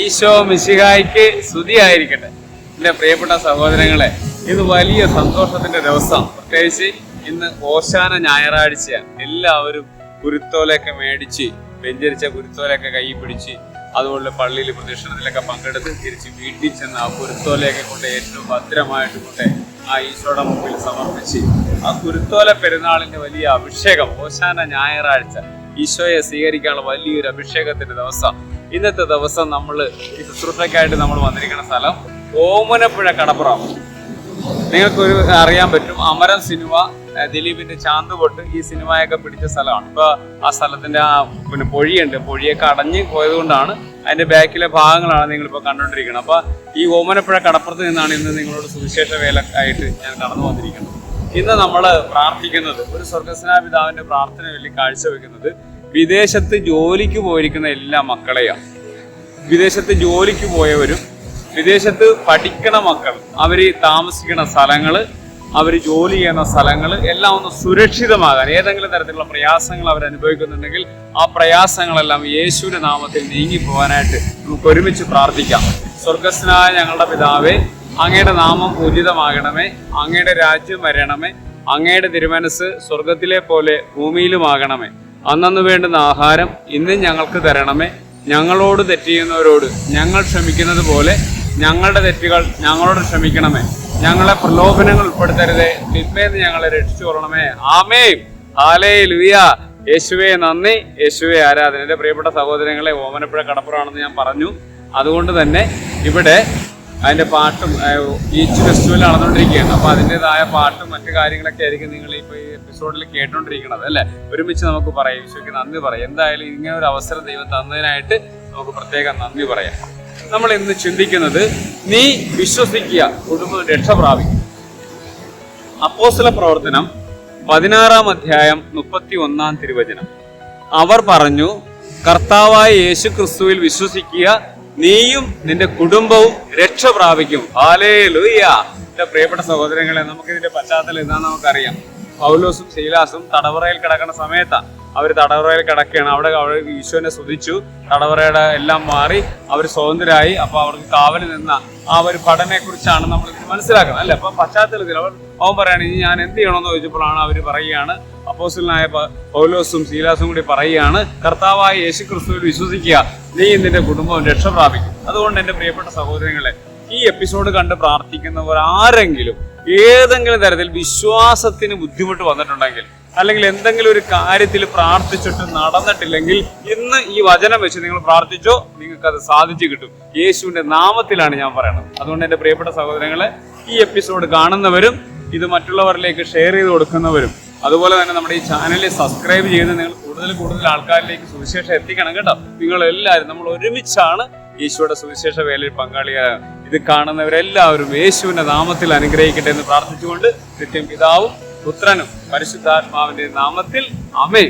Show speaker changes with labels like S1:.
S1: ഈശോ മിശിഹായ്ക്ക് സ്തുതിയായിരിക്കട്ടെ. എന്റെ പ്രിയപ്പെട്ട സഹോദരങ്ങളെ ഇത് വലിയ സന്തോഷത്തിന്റെ ദിവസം. പ്രത്യേകിച്ച് ഇന്ന് ഓശാന ഞായറാഴ്ചയാണ്. എല്ലാവരും കുരുത്തോലൊക്കെ മേടിച്ച് വെഞ്ചരിച്ച കുരുത്തോലൊക്കെ കൈ പിടിച്ച് അതുപോലെ പള്ളിയിൽ പ്രദക്ഷിണത്തിലൊക്കെ പങ്കെടുത്ത് തിരിച്ച് വീട്ടിൽ ചെന്ന് ആ കുരുത്തോലയൊക്കെ കൊണ്ട് ഏറ്റവും ഭദ്രമായിട്ട് കൊണ്ട് ആ ഈശോയുടെ മുമ്പിൽ സമർപ്പിച്ച് ആ കുരുത്തോല പെരുന്നാളിന്റെ വലിയ അഭിഷേകം ഓശാന ഞായറാഴ്ച. ഈശോയെ സ്വീകരിക്കാനുള്ള വലിയൊരു അഭിഷേകത്തിന്റെ ദിവസം. ഇന്നത്തെ ദിവസം നമ്മൾ ഈ ശുശ്രൂഷയ്ക്കായിട്ട് നമ്മൾ വന്നിരിക്കുന്ന സ്ഥലം ഓമനപ്പുഴ കടപ്പുറം. നിങ്ങൾക്കൊരു അറിയാൻ പറ്റും. അമരം സിനിമ ദിലീപിന്റെ ചാന്തുപൊട്ട് ഈ സിനിമയൊക്കെ പിടിച്ച സ്ഥലമാണ്. ഇപ്പൊ ആ സ്ഥലത്തിന്റെ ആ പിന്നെ പൊഴിയുണ്ട്. പൊഴിയൊക്കെ അടഞ്ഞ് പോയത് കൊണ്ടാണ് അതിന്റെ ബാക്കിലെ ഭാഗങ്ങളാണ് നിങ്ങളിപ്പോൾ കണ്ടുകൊണ്ടിരിക്കുന്നത് അപ്പൊ ഈ ഓമനപ്പുഴ കടപ്പുറത്ത് നിന്നാണ് ഇന്ന് നിങ്ങളോട് സുവിശേഷ വേല ആയിട്ട് ഞാൻ കടന്നു വന്നിരിക്കുന്നത്. ഇന്ന് നമ്മൾ പ്രാർത്ഥിക്കുന്നത് ഒരു സ്വർഗസ്നാ പിതാവിന്റെ പ്രാർത്ഥന വേണ്ടി കാഴ്ചവെക്കുന്നത് വിദേശത്ത് ജോലിക്ക് പോയിരിക്കുന്ന എല്ലാ മക്കളെയാണ്. വിദേശത്ത് ജോലിക്ക് പോയവരും വിദേശത്ത് പഠിക്കണ മക്കൾ അവർ താമസിക്കുന്ന സ്ഥലങ്ങൾ അവർ ജോലി ചെയ്യുന്ന സ്ഥലങ്ങൾ എല്ലാം ഒന്ന് സുരക്ഷിതമാകാൻ ഏതെങ്കിലും തരത്തിലുള്ള പ്രയാസങ്ങൾ അവർ അനുഭവിക്കുന്നുണ്ടെങ്കിൽ ആ പ്രയാസങ്ങളെല്ലാം യേശുവിന്റെ നാമത്തിൽ നീങ്ങി പോകാനായിട്ട് നമുക്ക് ഒരുമിച്ച് പ്രാർത്ഥിക്കാം. സ്വർഗസ്നായ ഞങ്ങളുടെ പിതാവേ അങ്ങയുടെ നാമം ഉചിതമാകണമേ അങ്ങയുടെ രാജ്യം വരണമേ അങ്ങയുടെ തിരുമനസ് സ്വർഗത്തിലെ പോലെ ഭൂമിയിലുമാകണമേ. അന്നു വേണ്ടുന്ന ആഹാരം ഇന്നും ഞങ്ങൾക്ക് തരണമേ. ഞങ്ങളോട് തെറ്റിയുന്നവരോട് ഞങ്ങൾ ക്ഷമിക്കുന്നത് പോലെ ഞങ്ങളുടെ തെറ്റുകൾ ഞങ്ങളോട് ക്ഷമിക്കണമേ. ഞങ്ങളെ പ്രലോഭനങ്ങൾ ഉൾപ്പെടുത്തരുതേ. തിന്മേന്ന് ഞങ്ങളെ രക്ഷിച്ചു കൊള്ളണമേ. ആമേ ഹാലേ ലുയ യേശുവെ നന്ദി. യേശുവെ ആരാധന. എന്റെ പ്രിയപ്പെട്ട സഹോദരങ്ങളെ ഓമനപ്പുഴ കടപ്പുറമാണെന്ന് ഞാൻ പറഞ്ഞു. അതുകൊണ്ട് തന്നെ ഇവിടെ അതിന്റെ പാട്ടും ബീച്ച് ഫെസ്റ്റിവൽ നടന്നുകൊണ്ടിരിക്കുകയാണ്. അപ്പോൾ അതിന്റെതായ പാട്ടും മറ്റു കാര്യങ്ങളൊക്കെ ആയിരിക്കും നിങ്ങൾ ഇപ്പോൾ ഈ എപ്പിസോഡിൽ കേട്ടോണ്ടിരിക്കണത് അല്ലേ? ഒരുമിച്ച് നമുക്ക് പറയാം. ഈശോയ്ക്ക് നന്ദി പറയാം. എന്തായാലും ഇങ്ങനെ ഒരു അവസരം ദൈവം തന്നതിനായിട്ട് നമുക്ക് പ്രത്യേകം നന്ദി പറയാം. നമ്മൾ ഇന്ന് ചിന്തിക്കുന്നത് നീ വിശ്വസിക്കുക കുടുംബം രക്ഷ പ്രാപിക്കും അപ്പോസ്തല പ്രവർത്തനം പതിനാറാം അധ്യായം മുപ്പത്തി ഒന്നാം തിരുവചനം. അവർ പറഞ്ഞു കർത്താവായ യേശു ക്രിസ്തുവിൽ വിശ്വസിക്കുക നീയും നിന്റെ കുടുംബവും രക്ഷ പ്രാപിക്കും. ഹാലേ ലൂയ്യ എന്റെ പ്രിയപ്പെട്ട സഹോദരങ്ങളെ നമുക്ക് ഇതിന്റെ പശ്ചാത്തലം എന്താണെന്ന് നമുക്കറിയാം. പൗലോസും ശീലാസും തടവറയിൽ കിടക്കുന്ന സമയത്താണ് അവർ തടവറയിൽ കിടക്കുകയാണ്. അവിടെ അവർ ഈശോനെ സ്തുതിച്ചു. തടവറയുടെ എല്ലാം മാറി അവർ സ്വതന്ത്രരായി. അപ്പോൾ അവർക്ക് കാവൽ നിന്ന ആ ഒരു പഠനയെക്കുറിച്ചാണ് നമ്മൾ മനസ്സിലാക്കണം മനസ്സിലാക്കുന്നത്. അല്ലെ? അപ്പൊ പശ്ചാത്തലത്തിൽ അവർ അവൻ പറയാണ് ഇനി ഞാൻ എന്ത് ചെയ്യണമെന്ന് ചോദിച്ചപ്പോഴാണ് അവർ പറയുകയാണ്. അപ്പോസിലായ പൗലോസും ശീലാസും കൂടി പറയുകയാണ് കർത്താവായ യേശു ക്രിസ്തുവിൽ വിശ്വസിക്കുക. നീ നിന്റെ കുടുംബം രക്ഷ പ്രാപിക്കും. അതുകൊണ്ട് എന്റെ പ്രിയപ്പെട്ട സഹോദരങ്ങളെ ഈ എപ്പിസോഡ് കണ്ട് പ്രാർത്ഥിക്കുന്നവർ ആരെങ്കിലും ഏതെങ്കിലും തരത്തിൽ വിശ്വാസത്തിന് ബുദ്ധിമുട്ട് വന്നിട്ടുണ്ടെങ്കിൽ അല്ലെങ്കിൽ എന്തെങ്കിലും ഒരു കാര്യത്തിൽ പ്രാർത്ഥിച്ചിട്ട് നടന്നിട്ടില്ലെങ്കിൽ ഇന്ന് ഈ വചനം വെച്ച് നിങ്ങൾ പ്രാർത്ഥിച്ചോ നിങ്ങൾക്ക് അത് സാധിച്ചു കിട്ടും. യേശുവിന്റെ നാമത്തിലാണ് ഞാൻ പറയുന്നത് അതുകൊണ്ട് എന്റെ പ്രിയപ്പെട്ട സഹോദരങ്ങളെ ഈ എപ്പിസോഡ് കാണുന്നവരും ഇത് മറ്റുള്ളവരിലേക്ക് ഷെയർ ചെയ്ത് കൊടുക്കുന്നവരും അതുപോലെ തന്നെ നമ്മുടെ ഈ ചാനലിൽ സബ്സ്ക്രൈബ് ചെയ്ത് നിങ്ങൾ കൂടുതൽ കൂടുതൽ ആൾക്കാരിലേക്ക് സുവിശേഷം എത്തിക്കണം കേട്ടോ. നിങ്ങൾ എല്ലാവരും നമ്മൾ ഒരുമിച്ചാണ് ഈശോയുടെ സുവിശേഷ വേലയിൽ പങ്കാളിയായ ഇത് കാണുന്നവരെല്ലാവരും യേശുവിന്റെ നാമത്തിൽ അനുഗ്രഹിക്കട്ടെ എന്ന് പ്രാർത്ഥിച്ചുകൊണ്ട് നിത്യം പിതാവും പുത്രനും പരിശുദ്ധാത്മാവിന്റെ നാമത്തിൽ അമേ